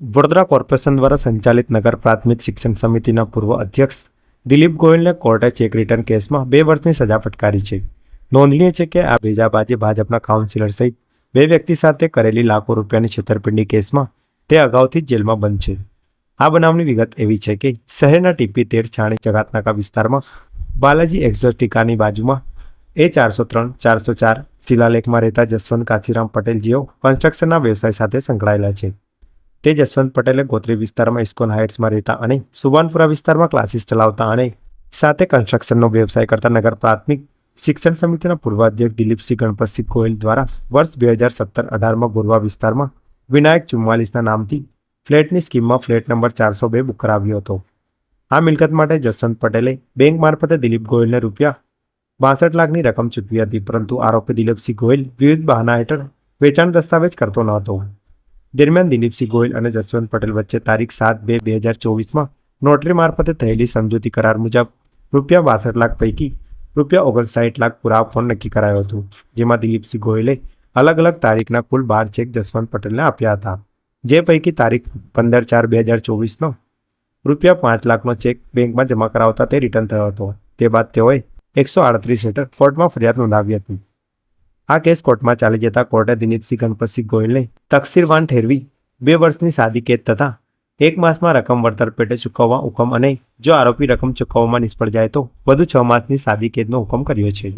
Vadodara corporation દ્વારા સંચાલિત નગર પ્રાથમિક શિક્ષણ સમિતિના પૂર્વ અધ્યક્ષ દિલીપ ગોયલને કોર્ટે ચેક રિટર્ન કેસમાં બે વર્ષની સજા ફટકારી છે. નોંધનીય છે કે આ બેજાબાજી ભાજપના કાઉન્સિલર સહિત બે વ્યક્તિ સાથે કરેલી લાખો રૂપિયાની છેતરપિંડી કેસમાં તે અગાઉથી જેલમાં બંધ છે. આ બનાવની વિગત એવી છે કે શહેરના ટીપી તેર છાણી જગાતનાકા વિસ્તારમાં બાલાજી એક્ઝોટિકાની બાજુમાં એ ચારસો ત્રણ, ચારસો ચાર શિલાલેખમાં રહેતા જસવંત કાશીરામ પટેલ જેઓ કન્સ્ટ્રક્શનના વ્યવસાય સાથે સંકળાયેલા છે. તે જસવંત પટેલે ગોત્રી વિસ્તારમાં ઇસ્કોન હાઇટ્સમાં રહેતા અને સુવાનપુરા વિસ્તારમાં ક્લાસીસ ચલાવતા અને સાથે કન્સ્ટ્રક્શનનો વ્યવસાય કરતા નગર પ્રાથમિક શિક્ષણ સમિતિના પૂર્વાધ્યક્ષ દિલીપસિંહ ગણપતસિંહ ગોયલ દ્વારા વર્ષ બે હજાર સત્તર અઢારમાં ગોરવા વિસ્તારમાં વિનાયક ચુમ્માલીસના નામથી ફ્લેટની સ્કીમમાં ફ્લેટ નંબર ચારસો બે બુક કરાવ્યો હતો. આ મિલકત માટે જસવંત પટેલે બેંક મારફતે દિલીપ ગોયલને રૂપિયા બાસઠ લાખની રકમ ચૂકવી હતી, પરંતુ આરોપી દિલીપસિંહ ગોયલ વિવિધ બહાના હેઠળ વેચાણ દસ્તાવેજ કરતો ન હતો. દરમિયાન દિલીપસિંહ ગોયલ અને જસવંત પટેલ વચ્ચે તારીખ સાત બે બે હજાર ચોવીસમાં નોટરી મારફતે થયેલી સમજૂતી કરાર મુજબ રૂપિયા બાસઠ લાખ પૈકી રૂપિયા ઓગણસાઠ લાખ પુરાવા ફોન નક્કી કરાયો હતો, જેમાં દિલીપસિંહ ગોયલે અલગ અલગ તારીખના કુલ બાર ચેક જસવંત પટેલને આપ્યા હતા. જે પૈકી તારીખ પંદર ચાર બે હજાર ચોવીસનો રૂપિયા પાંચ લાખનો ચેક બેંકમાં જમા કરાવતા તે રિટર્ન થયો હતો. તે બાદ તેઓએ એકસો આડત્રીસ હેઠળ કોર્ટમાં ફરિયાદ નોંધાવી હતી. આ કેસ કોર્ટમાં ચાલી જતા કોર્ટે દિલીપસિંહ ગણપતસિંહ ગોયલને તકસીરવાન ઠેરવી બે વર્ષની સાદી કેદ તથા એક માસમાં રકમ વળતર પેટે ચૂકવવા હુકમ અને જો આરોપી રકમ ચૂકવવામાં નિષ્ફળ જાય તો વધુ છ માસની સાદી કેદનો હુકમ કર્યો છે.